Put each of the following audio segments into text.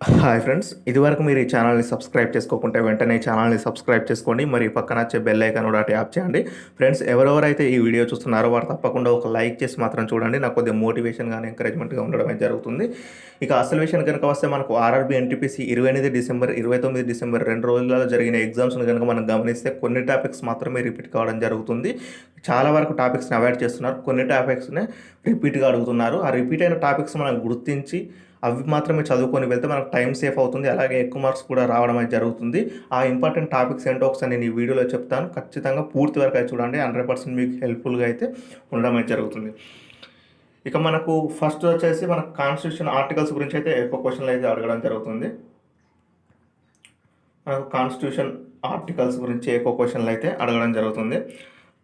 Hi friends ఇదివరకు మీరు ఈ ఛానల్ని సబ్స్క్రైబ్ చేసుకోకుంటే వెంటనే ఈ ఛానల్ని సబ్స్క్రైబ్ చేసుకోండి. మరి పక్కన వచ్చే బెల్ ఐకాన్ కూడా ట్యాప్ చేయండి. ఫ్రెండ్స్ ఎవరెవరైతే ఈ వీడియో చూస్తున్నారో వారు తప్పకుండా ఒక లైక్ చేసి మాత్రం చూడండి. నాకు కొద్దిగా మోటివేషన్ కానీ ఎంకరేజ్మెంట్గా ఉండడం జరుగుతుంది. ఇక అసలు విషయం కనుక వస్తే మనకు ఆర్ఆర్బీ ఎన్టీపీసీ ఇరవై ఎనిమిది డిసెంబర్ ఇరవై తొమ్మిది డిసెంబర్ రెండు రోజులలో జరిగిన ఎగ్జామ్స్ని కనుక మనం గమనిస్తే కొన్ని టాపిక్స్ మాత్రమే రిపీట్ కావడం జరుగుతుంది. చాలా వరకు టాపిక్స్ని అవాయిడ్ చేస్తున్నారు. కొన్ని టాపిక్స్ని రిపీట్గా అడుగుతున్నారు. ఆ రిపీట్ అయిన టాపిక్స్ మనం గుర్తించి అవి మాత్రమే చదువుకొని వెళ్తే మనకు టైం సేఫ్ అవుతుంది. అలాగే ఎక్కువ మార్క్స్ కూడా రావడం అనేది జరుగుతుంది. ఆ ఇంపార్టెంట్ టాపిక్స్ ఏంటో ఒకసారి నేను ఈ వీడియోలో చెప్తాను. ఖచ్చితంగా పూర్తి వరకు అయితే చూడండి. హండ్రెడ్ పర్సెంట్ మీకు హెల్ప్ఫుల్గా అయితే ఉండడం అయితే జరుగుతుంది. ఇక మనకు ఫస్ట్ వచ్చేసి మన కాన్స్టిట్యూషన్ ఆర్టికల్స్ గురించి అయితే ఎక్కువ క్వశ్చన్లు అయితే అడగడం జరుగుతుంది. మనకు కాన్స్టిట్యూషన్ ఆర్టికల్స్ గురించి ఎక్కువ క్వశ్చన్లు అయితే అడగడం జరుగుతుంది.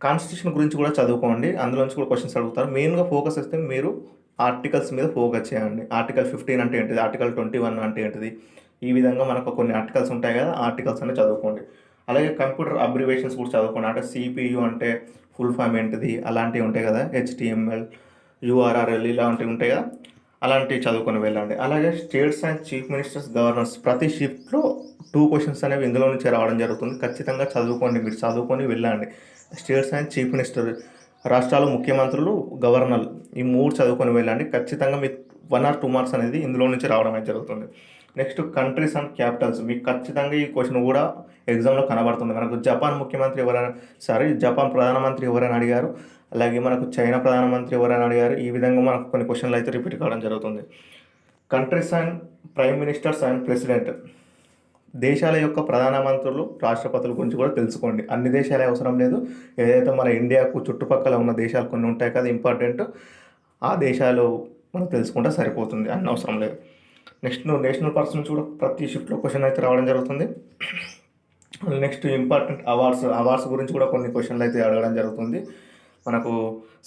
కాన్స్టిట్యూషన్ గురించి కూడా చదువుకోండి. అందులోంచి కూడా క్వశ్చన్స్ అడుగుతారు. మెయిన్గా ఫోకస్ వస్తే మీరు ఆర్టికల్స్ మీద ఫోకస్ చేయండి. ఆర్టికల్ ఫిఫ్టీన్ అంటే ఏంటిది? ఆర్టికల్ ట్వంటీ వన్ అంటే ఏంటిది? ఈ విధంగా మనకు కొన్ని ఆర్టికల్స్ ఉంటాయి కదా ఆర్టికల్స్ అనేది చదువుకోండి. అలాగే కంప్యూటర్ అబ్రివేషన్స్ కూడా చదువుకోండి. అంటే సిపియు అంటే ఫుల్ ఫామ్ ఏంటిది? అలాంటివి ఉంటాయి కదా హెచ్టిఎంఎల్ యూఆర్ఆర్ఎల్ ఇలాంటివి ఉంటాయి కదా అలాంటివి చదువుకొని వెళ్ళండి. అలాగే states and chief ministers governors ప్రతి షిఫ్ట్లో టూ క్వశ్చన్స్ అనేవి ఇందులో నుంచి రావడం జరుగుతుంది. ఖచ్చితంగా చదువుకోండి మీరు. చదువుకొని వెళ్ళండి. స్టేట్స్ అండ్ చీఫ్ మినిస్టర్ రాష్ట్రాల ముఖ్యమంత్రులు గవర్నర్లు ఈ మూడు చదువుకొని వెళ్ళండి. ఖచ్చితంగా మీకు వన్ ఆర్ టూ మార్క్స్ అనేది ఇందులో నుంచి రావడం అనేది జరుగుతుంది. Next countries and capitals. మీకు ఖచ్చితంగా ఈ క్వశ్చన్ కూడా ఎగ్జామ్లో కనబడుతుంది. మనకు జపాన్ ముఖ్యమంత్రి ఎవరైనా సారీ జపాన్ ప్రధానమంత్రి ఎవరైనా అడిగారు. అలాగే మనకు చైనా ప్రధానమంత్రి ఎవరైనా అడిగారు. ఈ విధంగా మనకు కొన్ని క్వశ్చన్లు అయితే రిపీట్ కావడం జరుగుతుంది. Countries and prime ministers and president. దేశాల యొక్క ప్రధానమంత్రులు రాష్ట్రపతుల గురించి కూడా తెలుసుకోండి. అన్ని దేశాలే అవసరం లేదు. ఏదైతే మన ఇండియాకు చుట్టుపక్కల ఉన్న దేశాలు కొన్ని ఉంటాయి కదా ఇంపార్టెంట్ ఆ దేశాలు మనం తెలుసుకుంటే సరిపోతుంది. అన్ని అవసరం లేదు. నెక్స్ట్ నేషనల్ పర్సన్స్ కూడా ప్రతి షిఫ్ట్లో క్వశ్చన్ అయితే రావడం జరుగుతుంది. నెక్స్ట్ ఇంపార్టెంట్ అవార్డ్స్ అవార్డ్స్ గురించి కూడా కొన్ని క్వశ్చన్లు అయితే అడగడం జరుగుతుంది. మనకు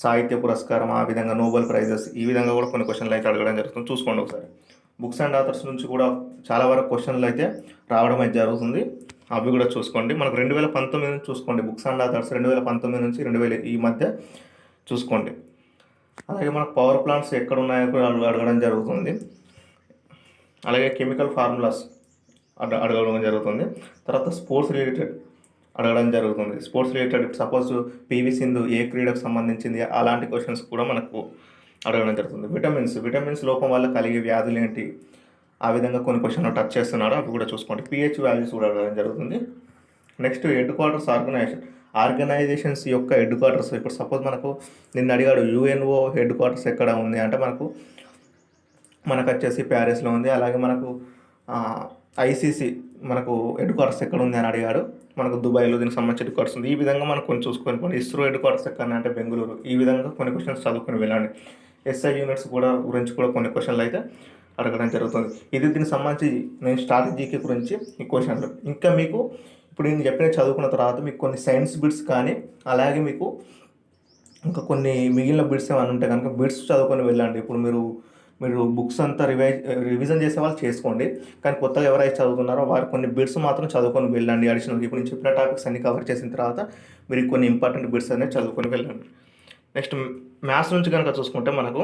సాహిత్య పురస్కారం ఆ విధంగా నోబెల్ ప్రైజెస్ ఈ విధంగా కూడా కొన్ని క్వశ్చన్లు అయితే అడగడం జరుగుతుంది. చూసుకోండి ఒకసారి. బుక్స్ అండ్ ఆథర్స్ నుంచి కూడా చాలా వరకు క్వశ్చన్లు అయితే రావడం అయితే జరుగుతుంది. అవి కూడా చూసుకోండి. మనకు రెండు వేల పంతొమ్మిది నుంచి చూసుకోండి. బుక్స్ అండ్ ఆథర్స్ రెండు వేల పంతొమ్మిది నుంచి రెండు వేల ఈ మధ్య చూసుకోండి. అలాగే మనకు పవర్ ప్లాంట్స్ ఎక్కడ ఉన్నాయో కూడా అడగడం జరుగుతుంది. అలాగే కెమికల్ ఫార్ములాస్ అడ అడగడం జరుగుతుంది. తర్వాత స్పోర్ట్స్ రిలేటెడ్ అడగడం జరుగుతుంది. Sports related suppose P V Sindhu ఏ క్రీడకు సంబంధించింది? అలాంటి క్వశ్చన్స్ కూడా మనకు అడగడం జరుగుతుంది. విటమిన్స్ విటమిన్స్ లోపం వల్ల కలిగే వ్యాధులు ఏంటి? ఆ విధంగా కొన్ని క్వశ్చన్లు టచ్ చేస్తున్నారు. అవి కూడా చూసుకోండి. పిహెచ్ వాల్యూస్ కూడా అడగడం జరుగుతుంది. Next headquarters organisation organisations యొక్క హెడ్ క్వార్టర్స్. ఇప్పుడు సపోజ్ మనకు నిన్న అడిగాడు యుఎన్ఓ హెడ్ క్వార్టర్స్ ఎక్కడ ఉంది? అంటే మనకు మనకు వచ్చేసి ప్యారిస్లో ఉంది. అలాగే మనకు ఐసీసీ మనకు హెడ్ క్వార్టర్స్ ఎక్కడ ఉంది అని అడిగాడు. మనకు దుబాయ్లో దీనికి సంబంధించి హెడ్ క్వార్టర్స్ ఉంది. ఈ విధంగా మనం కొన్ని చూసుకొని కొన్ని ఇస్రో హెడ్ క్వార్టర్స్ ఎక్కడ అంటే బెంగళూరు. ఈ విధంగా కొన్ని క్వశ్చన్స్ చదువుకొని వెళ్ళండి. ఎస్ఐ యూనిట్స్ కూడా గురించి కూడా కొన్ని క్వశ్చన్లు అయితే అడగడం జరుగుతుంది. ఇది దీనికి సంబంధించి నేను స్ట్రాటజీకి గురించి ఈ క్వశ్చన్లు ఇంకా మీకు ఇప్పుడు నేను చెప్పిన చదువుకున్న తర్వాత మీకు కొన్ని సైన్స్ బిట్స్ కానీ అలాగే మీకు ఇంకా కొన్ని మిగిలిన బిట్స్ ఏమైనా ఉంటే కనుక బిట్స్ చదువుకొని వెళ్ళండి. ఇప్పుడు మీరు మీరు బుక్స్ అంతా రివైజ్ రివిజన్ చేసే వాళ్ళు చేసుకోండి. కానీ కొత్తగా ఎవరైతే చదువుతున్నారో వారు కొన్ని బిట్స్ మాత్రం చదువుకొని వెళ్ళండి. అడిషనల్ ఇప్పుడు నేను చెప్పిన టాపిక్స్ అన్ని కవర్ చేసిన తర్వాత మీరు కొన్ని ఇంపార్టెంట్ బిట్స్ అనేది చదువుకొని వెళ్ళండి. నెక్స్ట్ మ్యాథ్స్ నుంచి కనుక చూసుకుంటే మనకు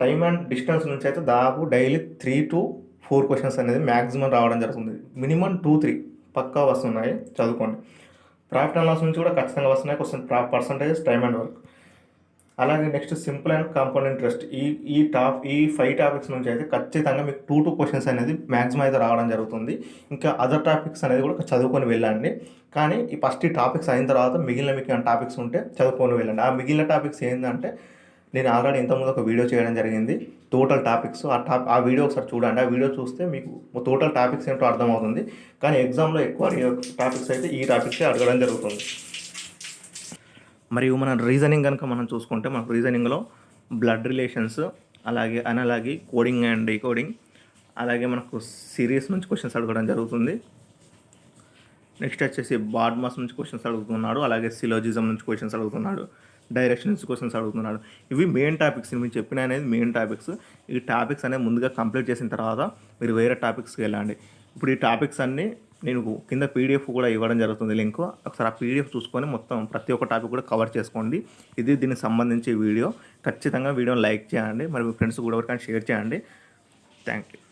టైమ్ అండ్ డిస్టెన్స్ నుంచి అయితే దాదాపు daily three to four questions అనేది మ్యాక్సిమం రావడం జరుగుతుంది. మినిమం టూ త్రీ పక్కా వస్తున్నాయి చదువుకోండి. ప్రాఫిట్ అండ్ లాస్ నుంచి కూడా ఖచ్చితంగా వస్తున్నాయి. Question percentage time and work అలాగే next simple and compound interest ఈ ఈ టాప్ ఈ ఫైవ్ టాపిక్స్ నుంచి అయితే ఖచ్చితంగా మీకు టూ టూ క్వశ్చన్స్ అనేది మ్యాక్సిమం అయితే రావడం జరుగుతుంది. ఇంకా అదర్ టాపిక్స్ అనేది కూడా చదువుకొని వెళ్ళండి. కానీ ఈ ఫస్ట్ ఈ టాపిక్స్ అయిన తర్వాత మిగిలిన మీకు టాపిక్స్ ఉంటే చదువుకొని వెళ్ళండి. ఆ మిగిలిన టాపిక్స్ ఏంటంటే నేను ఆల్రెడీ ఇంతకుముందు ఒక వీడియో చేయడం జరిగింది. టోటల్ టాపిక్స్ ఆ టాప్ ఆ వీడియో ఒకసారి చూడండి. ఆ వీడియో చూస్తే మీకు టోటల్ టాపిక్స్ ఏంటో అర్థమవుతుంది. కానీ ఎగ్జామ్లో ఎక్కువ టాపిక్స్ అయితే ఈ టాపిక్సే అడగడం జరుగుతుంది. మరియు మన రీజనింగ్ కనుక మనం చూసుకుంటే మనకు రీజనింగ్లో బ్లడ్ రిలేషన్స్ అలాగే అనలాగి కోడింగ్ అండ్ డీకోడింగ్ అలాగే మనకు సిరీస్ నుంచి క్వశ్చన్స్ అడగడం జరుగుతుంది. నెక్స్ట్ వచ్చేసి బాడ్మాస్ నుంచి క్వశ్చన్స్ అడుగుతున్నాడు అలాగే సిలోజిజం నుంచి క్వశ్చన్స్ అడుగుతున్నాడు డైరెక్షన్ నుంచి క్వశ్చన్స్ అడుగుతున్నాడు. ఇవి మెయిన్ టాపిక్స్ మీరు చెప్పిన అనేది మెయిన్ టాపిక్స్ ఈ టాపిక్స్ అనేది ముందుగా కంప్లీట్ చేసిన తర్వాత మీరు వేరే టాపిక్స్కి వెళ్ళండి. ఇప్పుడు ఈ టాపిక్స్ అన్నీ నేను కింద పీడిఎఫ్ కూడా ఇవ్వడం జరుగుతుంది లింక్. ఒకసారి ఆ పీడిఎఫ్ చూసుకొని మొత్తం ప్రతి ఒక్క టాపిక్ కూడా కవర్ చేసుకోండి. ఇది దీనికి సంబంధించి వీడియో. ఖచ్చితంగా వీడియోని లైక్ చేయండి. మరి మీ ఫ్రెండ్స్ కూడా ఎవరికైనా షేర్ చేయండి. Thank you